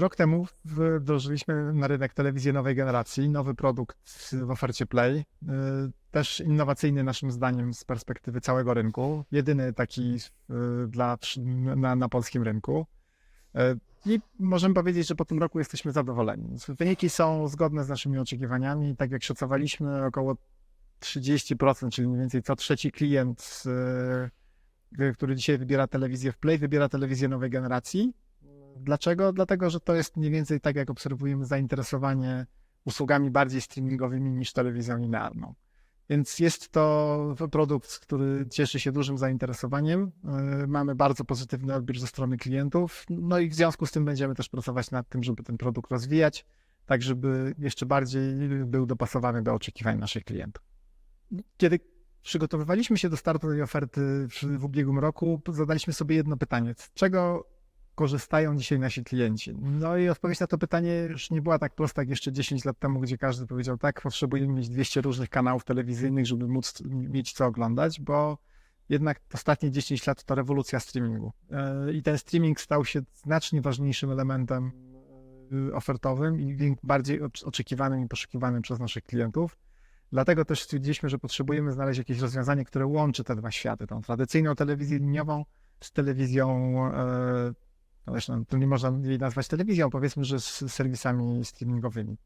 Rok temu wdrożyliśmy na rynek telewizję nowej generacji, nowy produkt w ofercie Play, y, też innowacyjny naszym zdaniem z perspektywy całego rynku, jedyny taki y, dla, na, na polskim rynku. Y, I możemy powiedzieć, że po tym roku jesteśmy zadowoleni. Wyniki są zgodne z naszymi oczekiwaniami. Tak jak szacowaliśmy, około 30%, czyli mniej więcej co trzeci klient, który dzisiaj wybiera telewizję w Play, wybiera telewizję nowej generacji. Dlaczego? Dlatego, że to jest mniej więcej tak, jak obserwujemy zainteresowanie usługami bardziej streamingowymi niż telewizją linearną. Więc jest to produkt, który cieszy się dużym zainteresowaniem. Yy, mamy bardzo pozytywny odbiór ze strony klientów. No i w związku z tym będziemy też pracować nad tym, żeby ten produkt rozwijać, tak żeby jeszcze bardziej był dopasowany do oczekiwań naszych klientów. Kiedy przygotowywaliśmy się do startu tej oferty w, ubiegłym roku, zadaliśmy sobie jedno pytanie. Czego korzystają dzisiaj nasi klienci? No i odpowiedź na to pytanie już nie była tak prosta jak jeszcze 10 lat temu, gdzie każdy powiedział, tak, potrzebujemy mieć 200 różnych kanałów telewizyjnych, żeby móc mieć co oglądać, bo jednak ostatnie 10 lat to rewolucja streamingu. E, I ten streaming stał się znacznie ważniejszym elementem e, ofertowym i bardziej oczekiwanym i poszukiwanym przez naszych klientów. Dlatego też stwierdziliśmy, że potrzebujemy znaleźć jakieś rozwiązanie, które łączy te dwa światy, tą tradycyjną telewizję liniową z telewizją e, zresztą tu nie można jej nazwać telewizją, powiedzmy, że z serwisami streamingowymi.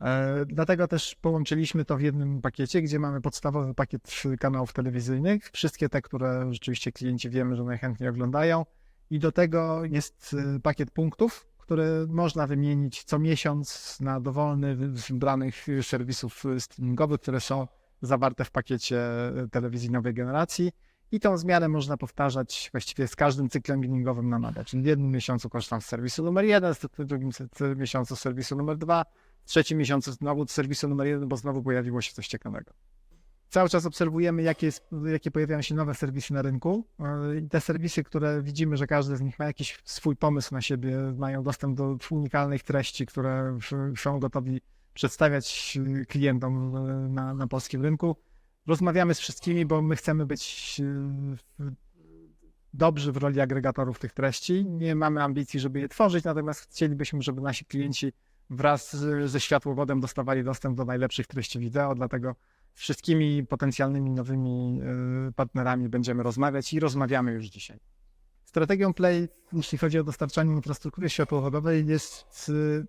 E, dlatego też połączyliśmy to w jednym pakiecie, gdzie mamy podstawowy pakiet kanałów telewizyjnych, wszystkie te, które rzeczywiście klienci wiemy, że najchętniej oglądają, i do tego jest e, pakiet punktów, które można wymienić co miesiąc na dowolny z wybranych serwisów streamingowych, które są zawarte w pakiecie telewizji nowej generacji. I tą zmianę można powtarzać właściwie z każdym cyklem bilingowym na nogę. Czyli w jednym miesiącu korzystam z serwisu numer jeden, w drugim miesiącu serwisu numer dwa, w trzecim miesiącu znowu serwisu numer jeden, bo znowu pojawiło się coś ciekawego. Cały czas obserwujemy, jakie, jest, jakie pojawiają się nowe serwisy na rynku. I te serwisy, które widzimy, że każdy z nich ma jakiś swój pomysł na siebie, mają dostęp do unikalnych treści, które są gotowi przedstawiać klientom na, na polskim rynku rozmawiamy z wszystkimi, bo my chcemy być e, dobrzy w roli agregatorów tych treści. Nie mamy ambicji, żeby je tworzyć, natomiast chcielibyśmy, żeby nasi klienci wraz ze światłowodem dostawali dostęp do najlepszych treści wideo, dlatego wszystkimi potencjalnymi nowymi e, partnerami będziemy rozmawiać i rozmawiamy już dzisiaj. Strategią Play, jeśli chodzi o dostarczanie infrastruktury światłowodowej, jest, e,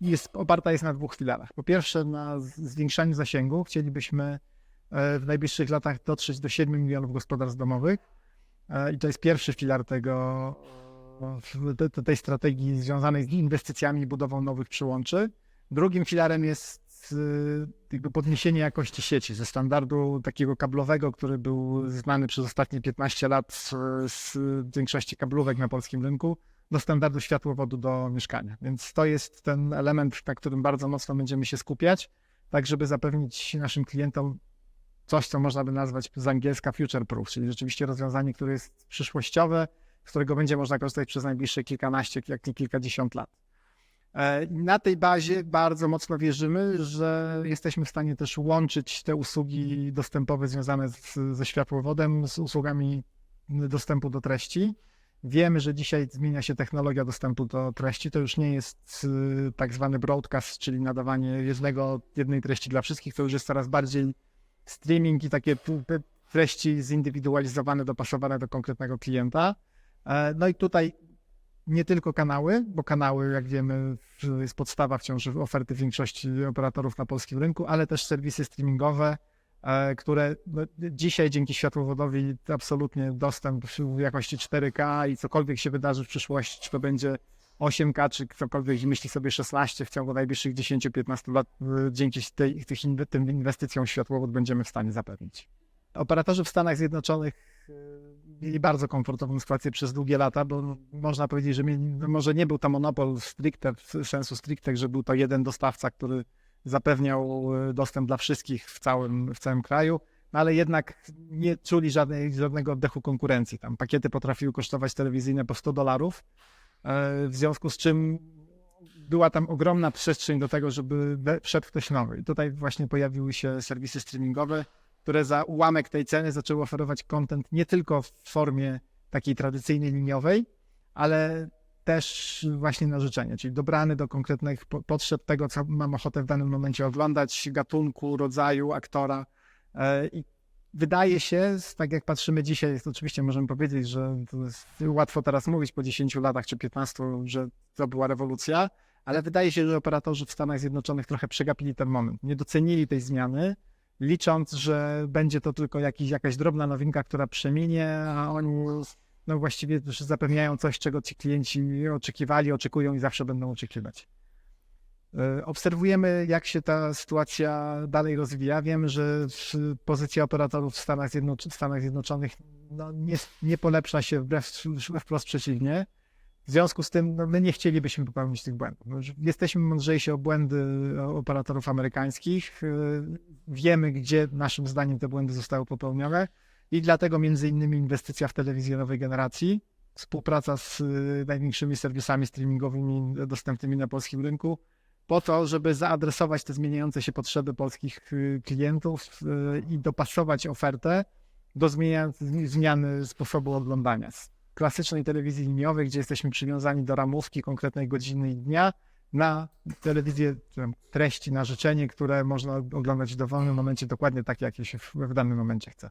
jest oparta jest na dwóch filarach. Po pierwsze, na zwiększaniu zasięgu. Chcielibyśmy w najbliższych latach dotrzeć do 7 milionów gospodarstw domowych. E, I to jest pierwszy filar tego, tej strategii związanej z inwestycjami i budową nowych przyłączy. Drugim filarem jest e, jakby podniesienie jakości sieci ze standardu takiego kablowego, który był znany przez ostatnie 15 lat z większości kablówek na polskim rynku, do standardu światłowodu do mieszkania. Więc to jest ten element, na którym bardzo mocno będziemy się skupiać, tak żeby zapewnić naszym klientom coś, co można by nazwać z angielska future proof, czyli rzeczywiście rozwiązanie, które jest przyszłościowe, z którego będzie można korzystać przez najbliższe kilkanaście, jak nie kilkadziesiąt lat. E, na tej bazie bardzo mocno wierzymy, że jesteśmy w stanie też łączyć te usługi dostępowe związane z, ze światłowodem z usługami dostępu do treści. Wiemy, że dzisiaj zmienia się technologia dostępu do treści. To już nie jest y, tak zwany broadcast, czyli nadawanie jednego, jednej treści dla wszystkich. To już jest coraz bardziej streaming i takie treści zindywidualizowane, dopasowane do konkretnego klienta. E, no i tutaj nie tylko kanały, bo kanały, jak wiemy, jest podstawa wciąż oferty większości operatorów na polskim rynku, ale też serwisy streamingowe, e, które no, dzisiaj dzięki światłowodowi absolutnie dostęp w jakości 4K i cokolwiek się wydarzy w przyszłości, czy to będzie 8K, czy ktokolwiek myśli sobie 16 w ciągu najbliższych 10-15 lat, y, dzięki tej, tym inwestycjom światłowód będziemy w stanie zapewnić. Operatorzy w Stanach Zjednoczonych y, mieli bardzo komfortową sytuację przez długie lata, bo można powiedzieć, że mieli, no może nie był to monopol stricte, w sensu stricte, że był to jeden dostawca, który zapewniał y, dostęp dla wszystkich w całym, w całym kraju, no ale jednak nie czuli żadnej, żadnego oddechu konkurencji. Tam pakiety potrafiły kosztować telewizyjne po 100 dolarów, w związku z czym była tam ogromna przestrzeń do tego, żeby wszedł ktoś nowy. I tutaj właśnie pojawiły się serwisy streamingowe, które za ułamek tej ceny zaczęły oferować content nie tylko w formie takiej tradycyjnej liniowej, ale też właśnie na życzenie, czyli dobrany do konkretnych po- potrzeb tego, co mam ochotę w danym momencie oglądać, gatunku, rodzaju, aktora. E, I wydaje się, tak jak patrzymy dzisiaj, to oczywiście możemy powiedzieć, że łatwo teraz mówić po 10 latach czy 15, że to była rewolucja, ale wydaje się, że operatorzy w Stanach Zjednoczonych trochę przegapili ten moment. Nie docenili tej zmiany, licząc, że będzie to tylko jakiś, jakaś drobna nowinka, która przeminie, a oni no właściwie zapewniają coś, czego ci klienci oczekiwali, oczekują i zawsze będą oczekiwać. E, Obserwujemy, jak się ta sytuacja dalej rozwija. Wiem, że pozycja operatorów w Stanach, Stanach Zjednoczonych no, nie, nie polepsza się, wbrew, wprost przeciwnie. W związku z tym no, my nie chcielibyśmy popełnić tych błędów. No, Jesteśmy mądrzejsi o błędy operatorów amerykańskich. e, Wiemy, gdzie naszym zdaniem te błędy zostały popełnione i dlatego między innymi inwestycja w telewizję nowej generacji, współpraca z y, największymi serwisami streamingowymi dostępnymi na polskim rynku, po to, żeby zaadresować te zmieniające się potrzeby polskich y, klientów y, i dopasować ofertę do zmiany sposobu oglądania. Z klasycznej telewizji liniowej, gdzie jesteśmy przywiązani do ramówki konkretnej godziny i dnia, na telewizję treści na życzenie, które można oglądać w dowolnym momencie, dokładnie tak, jak się w, w danym momencie chce.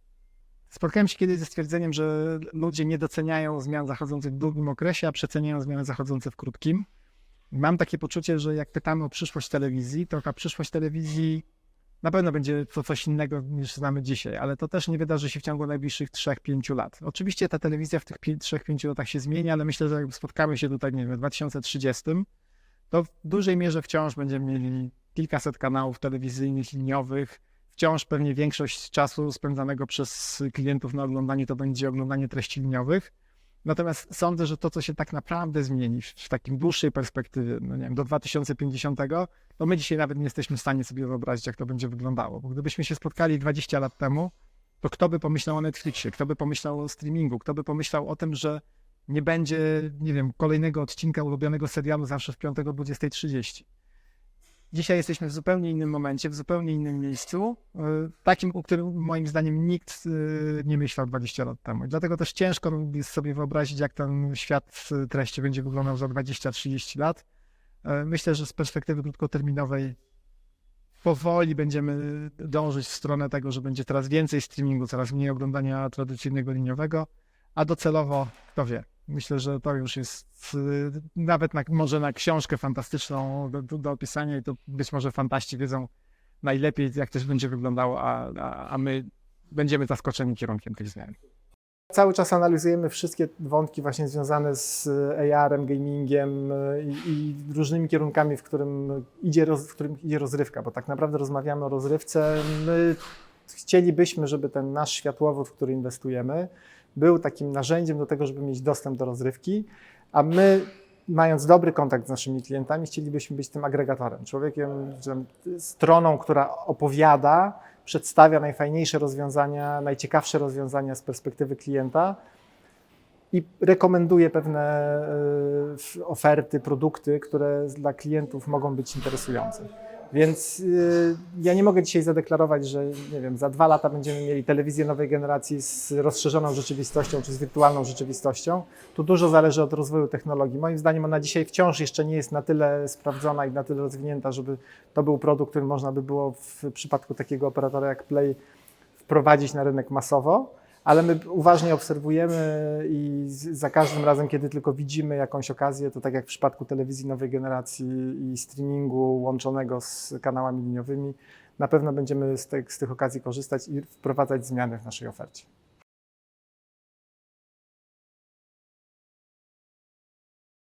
Spotkałem się kiedyś ze stwierdzeniem, że ludzie nie doceniają zmian zachodzących w długim okresie, a przeceniają zmiany zachodzące w krótkim. Mam takie poczucie, że jak pytamy o przyszłość telewizji, to ta przyszłość telewizji na pewno będzie to coś innego niż znamy dzisiaj, ale to też nie wydarzy się w ciągu najbliższych 3-5 lat. Oczywiście ta telewizja w tych 3-5 latach się zmieni, ale myślę, że jak spotkamy się tutaj, nie wiem, w 2030, to w dużej mierze wciąż będziemy mieli kilkaset kanałów telewizyjnych, liniowych, wciąż pewnie większość czasu spędzanego przez klientów na oglądanie to będzie oglądanie treści liniowych. Natomiast sądzę, że to, co się tak naprawdę zmieni w, takim dłuższej perspektywie, no nie wiem, do 2050, to my dzisiaj nawet nie jesteśmy w stanie sobie wyobrazić, jak to będzie wyglądało. Bo gdybyśmy się spotkali 20 lat temu, to kto by pomyślał o Netflixie, kto by pomyślał o streamingu, kto by pomyślał o tym, że nie będzie, nie wiem, kolejnego odcinka ulubionego serialu zawsze w piątek o 20.30. Dzisiaj jesteśmy w zupełnie innym momencie, w zupełnie innym miejscu, y, takim, o którym moim zdaniem nikt y, nie myślał 20 lat temu. Dlatego też ciężko jest sobie wyobrazić, jak ten świat y, treści będzie wyglądał za 20-30 lat. Myślę, że z perspektywy krótkoterminowej powoli będziemy dążyć w stronę tego, że będzie coraz więcej streamingu, coraz mniej oglądania tradycyjnego liniowego, a docelowo, kto wie, Myślę, że to już jest y, nawet na, może na książkę fantastyczną do, do, opisania i to być może fantaści wiedzą najlepiej, jak to będzie wyglądało, a, a, a my będziemy zaskoczeni kierunkiem tej zmiany. Cały czas analizujemy wszystkie wątki właśnie związane z AR-em, gamingiem y, i, i różnymi kierunkami, w którym, idzie roz, w którym idzie rozrywka, bo tak naprawdę rozmawiamy o rozrywce. My chcielibyśmy, żeby ten nasz światłowód, w który inwestujemy, był takim narzędziem do tego, żeby mieć dostęp do rozrywki, a my, mając dobry kontakt z naszymi klientami, chcielibyśmy być tym agregatorem, człowiekiem, stroną, która opowiada, przedstawia najfajniejsze rozwiązania, najciekawsze rozwiązania z perspektywy klienta i rekomenduje pewne y, oferty, produkty, które dla klientów mogą być interesujące. Więc y, ja nie mogę dzisiaj zadeklarować, że nie wiem, za dwa lata będziemy mieli telewizję nowej generacji z rozszerzoną rzeczywistością czy z wirtualną rzeczywistością. Tu dużo zależy od rozwoju technologii. Moim zdaniem ona dzisiaj wciąż jeszcze nie jest na tyle sprawdzona i na tyle rozwinięta, żeby to był produkt, który można by było w przypadku takiego operatora jak Play wprowadzić na rynek masowo. Ale my uważnie obserwujemy i za każdym razem, kiedy tylko widzimy jakąś okazję, to tak jak w przypadku telewizji nowej generacji i streamingu łączonego z kanałami liniowymi, na pewno będziemy z, tych- z tych okazji korzystać i wprowadzać zmiany w naszej ofercie.